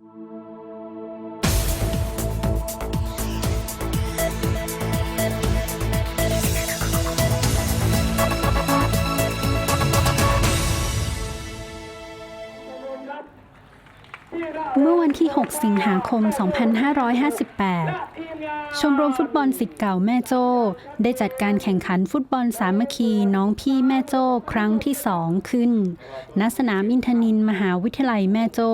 เมื่อวันที่ 6 สิงหาคม 2558 ชมรมฟุตบอลสิทธิ์เก่าแม่โจ้ ได้จัดการแข่งขันฟุตบอลสามัคคีน้องพี่แม่โจ้ครั้งที่2ขึ้น ณ สนามอินทนินมหาวิทยาลัยแม่โจ้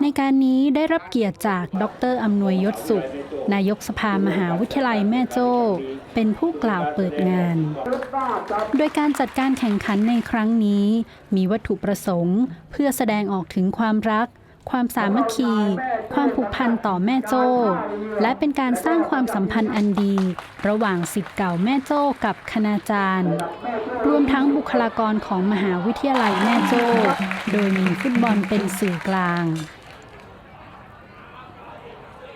ในการนี้ได้รับเกียรติจากดรอำนวยยศสุข นายกสภามหาวิทยาลัยแม่โจ้ เป็นผู้กล่าวเปิดงาน โดยการจัดการแข่งขันในครั้งนี้ มีวัตถุประสงค์ เพื่อแสดงออกถึงความรัก ความสามัคคี ความผูกพันต่อแม่โจ้ และเป็นการสร้างความสัมพันธ์อันดี ระหว่างสิทธิ์เก่าแม่โจ้กับคณาจารย์ รวมทั้งบุคลากรของมหาวิทยาลัยแม่โจ้ โดยมีฟุตบอลเป็นสื่อกลาง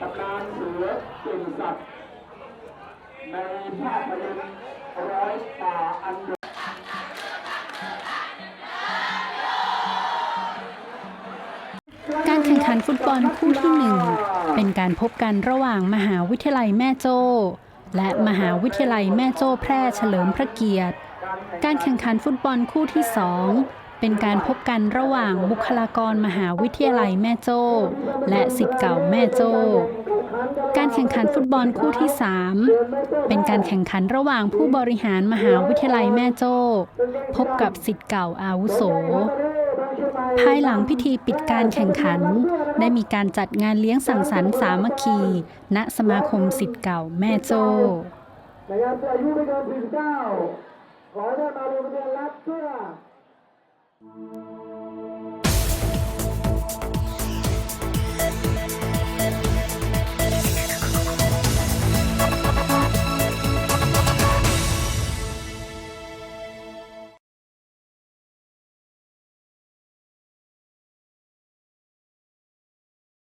ตำนาน สือเก่งสัตว์ในภาพยนตร์ร้อยป่าอันการแข่งขันฟุตบอลคู่ที่หนึ่งเป็นการพบกันระหว่างมหาวิทยาลัยแม่โจ้ และมหาวิทยาลัยแม่โจ้แพร่เฉลิมพระเกียรติ การแข่งขันฟุตบอลคู่ที่สองเป็นการพบกันระหว่างบุคลากรมหาวิทยาลัยแม่โจ้ และสิทธิ์เก่าแม่โจ้ การแข่งขันฟุตบอลคู่ที่ 3 เป็นการแข่งขันระหว่างผู้บริหารมหาวิทยาลัยแม่โจ้ พบกับสิทธิ์เก่าอาวุโส ภายหลังพิธีปิดการแข่งขัน ได้มีการจัดงานเลี้ยงสังสรรค์สามัคคี ณสมาคมสิทธิ์เก่าแม่โจ้นะครับอายุไม่เกิน49ขอได้มาเบียนรับเสื้อ